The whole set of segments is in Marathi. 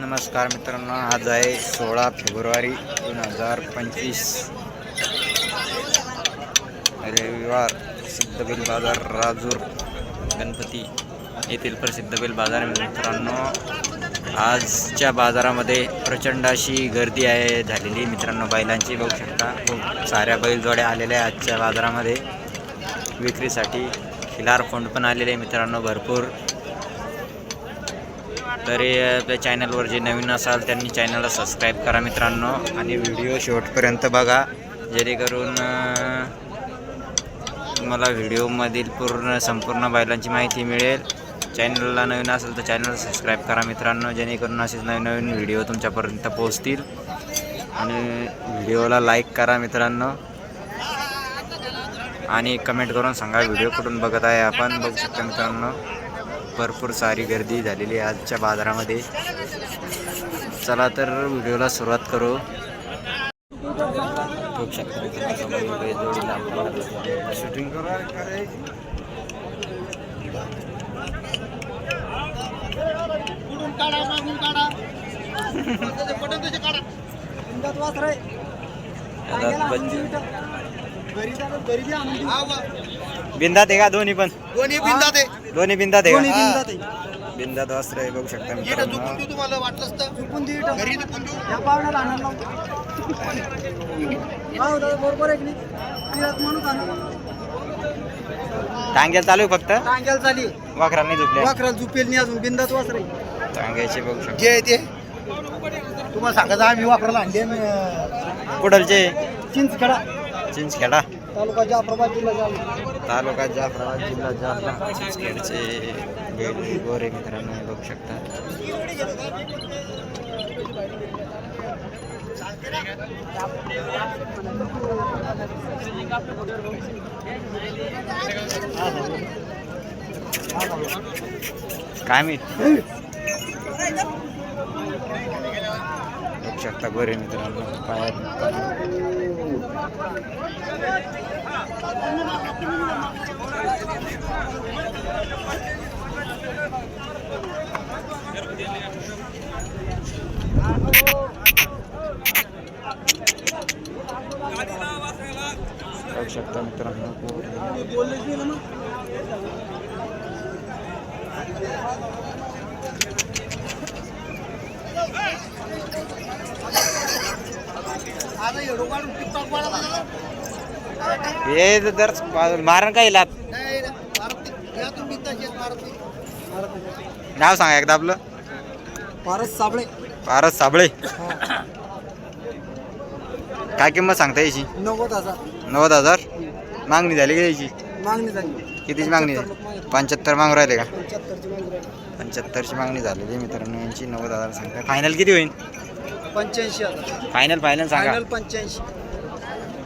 नमस्कार मित्रांनो आज आहे सोळा फेब्रुवारी दोन हजार पंचवीस. रविवार सिद्ध बेल बाजार राजूर गणपती येथील प्रसिद्ध बैल बाजार मित्रांनो. आजच्या बाजारामध्ये प्रचंड अशी गर्दी आहे झालेली मित्रांनो बैलांची बघू शकता. खूप साऱ्या बैलजोड्या आलेल्या आजच्या बाजारामध्ये. विक्रीसाठी खिलार फोंड पण आलेले आहे मित्रांनो भरपूर. तरी आपल्या चॅनलवर जे नवीन असाल त्यांनी चॅनलला सबस्क्राईब करा मित्रांनो. आणि व्हिडिओ शेवटपर्यंत बघा. जेणेकरून तुम्हाला व्हिडिओमधील पूर्ण संपूर्ण बैलांची माहिती मिळेल. चॅनलला नवीन असेल तर चॅनल सबस्क्राईब करा मित्रांनो. जेणेकरून असेच नवीन नवीन व्हिडिओ तुमच्यापर्यंत पोहोचतील. आणि व्हिडिओला लाईक करा मित्रांनो. आणि कमेंट करून सांगा व्हिडिओ कुठून बघत आहे आपण? बघू शकता मित्रांनो. भरपूर सारी गर्दी झालेली आहे आजच्या बाजारामध्ये. चला तर व्हिडिओला सुरुवात करू. शूटिंग. बिंदात आहे का दोन्ही पण? दोन्ही बिंदात आहे. दोन्ही बिंदात आहे दोन्ही का बिंदात आहे. बिंदात वस्त्र आहे बघू शकता मित्रांनो. देऊ तुम्हाला वाटलंच तर. चुकून देऊ इथं. घरी चुकून देऊ. या पाहुण्याला आणायला लावतो. हा, दादा, बरोबर आहे की नाही? तिळात माणूस आणतो. टांग्या चालू आहे फक्त? टांग्याला चाली वाखरा नाही झोपले वाकराला झुपेल नाही अजून बिंदात वासर आहे. टांग्याचे बघू शकता. जे आहे ते. तुम्हाला सांगायचं आम्ही वाकराला आणले अं, चिंचखेडा. चिंचखेडा. तालुका जाफराबाद जिल्हा जालना. तालुका जाफराबाद जिल्हा जालना. चिंचखेडचे बैल गोरे मित्रांनो बघू शकता. काय माहीत? बघू शकता गोरे मित्रांनो पायात शकता मित्रांनो गोरे. आता एवढं वाढून टिकटॉक वाढवला दादा? हे मारण काही लाभ? नाही ना, मारत नाही. या तुम्ही तसेच मारत नाही. मारत नाही. नाव सांगा एकदा आपलं. पारस साबळे. पारस साबळे. काय किंमत सांगता याची नव्वद हजार. नव्वद हजार? मागणी झाली का याची मागणी झाली. कितीची मागणी पंच्याहत्तर मागून राहिले का? पंच्याहत्तरची मागणी झालेली मित्रांनो यांची. नव्वद हजार सांगता. फायनल किती होईल? पंच्याऐंशी हजार. फायनल फायनल सांगा. फायनल पंच्याऐंशी.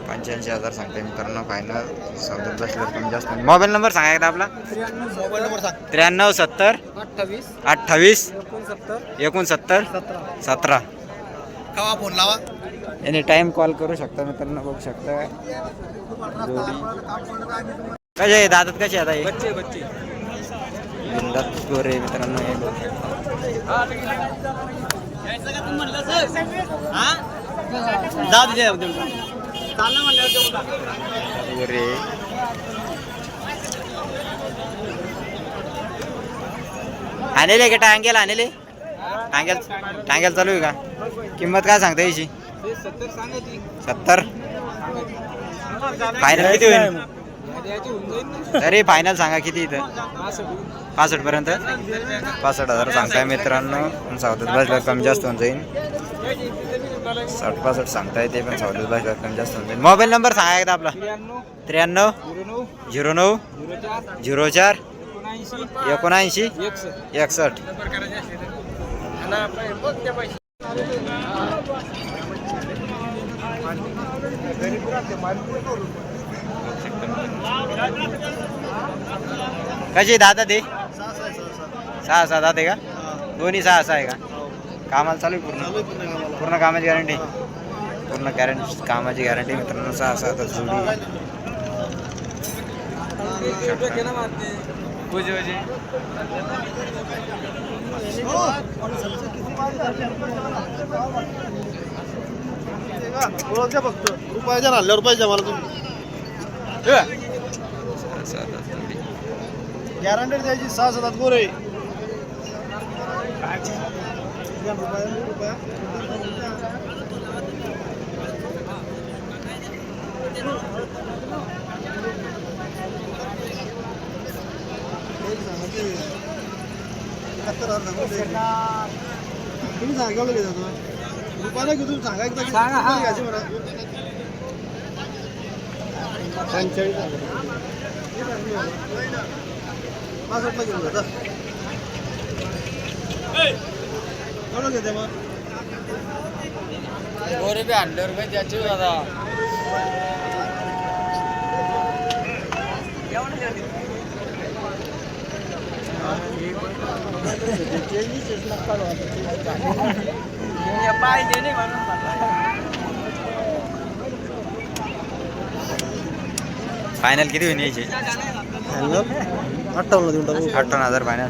पंच्याऐंशी हजार सांगते मित्रांनो फायनल सौद्यात बसल्यावर कमी जास्त मोबाईल नंबर सांगा एकदा आपला. त्र्याण्णव मोबाईल नंबर सांग. त्र्याण्णव सत्तर. अठ्ठावीस. अठ्ठावीस. एकोणसत्तर. एकोणसत्तर. सतरा. सतरा. कवा फोन लावा? एनी टाइम कॉल करू शकता मित्रांनो बघू शकता. कसे आहे दातात कसे आता हे बच्चे बच्चे. बिंदात गोरे मित्रांनो हे बघू शकता. जा तिथे चाललं म्हणलं गोरे आणले का टांग्याला आणले? टांग्याल टांग्याला चालू आहे का? किंमत काय सांगता याची सत्तर फायनल किती होईल? तरी फायनल सांगा किती इथं? पासष्ट. पर्यंत पासष्ट हजार सांगताय मित्रांनो. पण सावधात बसल्यावर कमी जास्त होऊन जाईल साठ पासष्ट सांगताय ते पण सावधात बसल्यावर कमी जास्त होऊन जाईल मोबाईल नंबर सांगा एकदा आपला. त्र्याण्णव. झिरो नऊ. झिरो चार. एकोणऐंशी. एकसष्ट. कशी दादा ते? सहा सहा दादा का? दोन्ही सहा सहा आहे का? कामाला चालू आहे पूर्ण? पूर्ण कामाची गॅरंटी पूर्ण गॅरंटी कामाची गॅरंटी मित्रांनो सहा सहा आता जोडी. फक्त. रुपयाच्या नाल्यावर पाहिजे मला तुम्ही. गॅरंटेड द्यायची सहा सात गोरे तुम्ही सांगा घेत होतो रुपयाला घेऊन सांगा एकदा घ्यायची म्हणा पंचेचाळीस पासष्टला घेऊन जाता कोण घेते मग गोरे बी आणल्यावर काय त्याचे दादा पाहिजे नाही फायनल किती होईल यायचे अठ्ठावन्न देऊन टाकू. अठ्ठावन्न हजार फायनल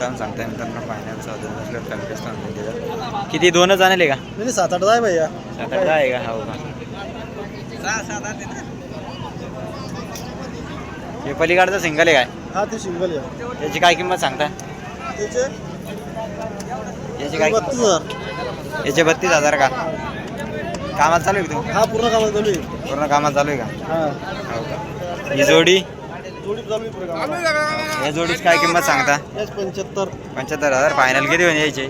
टर्म मित्रांनो फायनलचा अजून किती दोनच आणले का? नाही सात आठ आहे भैया. सात आठ आहे का? हो का? हे पलीकडचं सिंगल आहे काय? हा ते सिंगल आहे. त्याची काय किंमत सांगता त्याचे याची काय बत्तीस किंमत हजार. याचे बत्तीस हजार का? कामात चालू आहे का तू हा पूर्ण कामात चालू आहे. पूर्ण कामात चालू आहे का? हा. हो का? ही जोडी? जोडी चालू आहे पूर्ण कामात. या जोडीची काय किंमत सांगता? पंच्याहत्तर. पंच्याहत्तर हजार. फायनल किती होईल यायचे?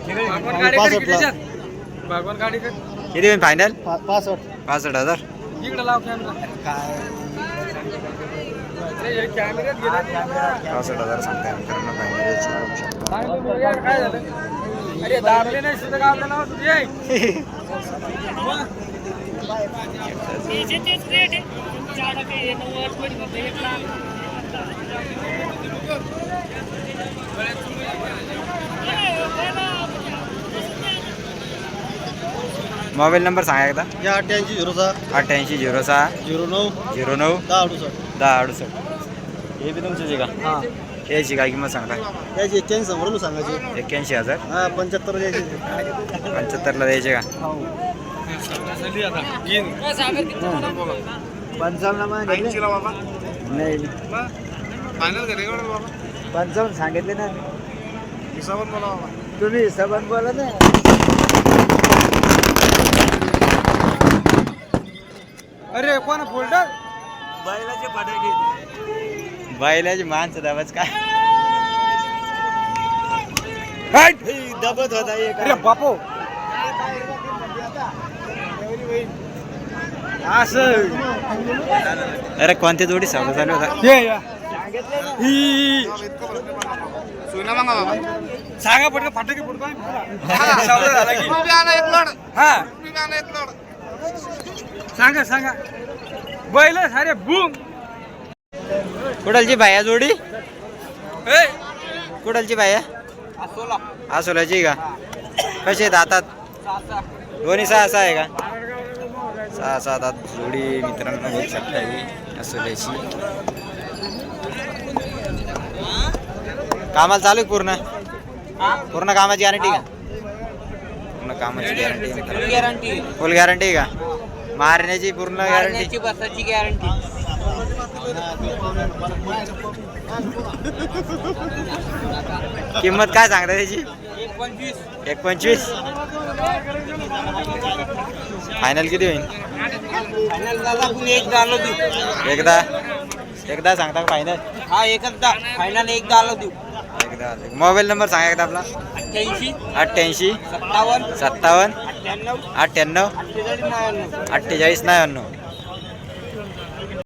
पासष्टला किती होईल फायनल पा- पासष्ट. पासष्ट हजार. पासष्ट हजार सांगताय मित्रांनो फायनल बघू शकता. अरे दाबले नाही सुद्धा का आपल्याला तुझे. मोबाईल नंबर सांगा एकदा. या अठ्ठ्याऐंशी झिरो सहा. अठ्ठ्याऐंशी झिरो सहा. झिरो नऊ. झिरो नऊ. दहा अडुसष्ट. दहा अडुसष्ट. हे बी तुमचीच आहे का? हा. याची काय किंमत सांगता याची एक्क्याऐंशी समोर सांगायची. एक्क्याऐंशी हजार. हा पंच्याहत्तर द्यायची पंच्याहत्तरला द्यायचे का? पंचावन्न नाही पंचावन्न सांगितले ना तुम्ही हिसाबात बोला ना अरे कोण फोल्डर बैलाचे फटाके बैलाचे माणसं दाबाच काय दबत होता एक अरे बापो. असं अरे कोणत्या जोडी सौदा चालू होता. या. सांगा पटकन फटाके हा सांगा सांगा. बैल सारे बूम. कुडालची बाया जोडी? ए. कुडालची बाया? सोला आसोलाची का? कशी आहेत हातात दोन्ही सहा सहा आहे का? सहा सात आत जोडी मित्रांनो बघू शकता ही आसोल्याची कामाला चालू आहे पूर्ण? पूर्ण कामाची गॅरंटी का? पूर्ण कामाची गॅरंटी गॅरंटी फुल गॅरंटी का? मारण्याची पूर्ण गॅरंटी बसाची गॅरंटी किंमत काय सांगता त्याची? एक पंचवीस फायनल किती होईल? एकदा एकदा. सांगता फायनल हा एकदा. फायनल एक झालं देऊ. एकदा मोबाईल नंबर सांगा एकदा आपला. अठ्ठ्याऐंशी. अठ्ठ्याऐंशी. सत्तावन्न. सत्तावन्न. अठ्ठ्याण्णव. अठ्ठ्याण्णव. अठ्ठेचाळीस नव्याण्णव.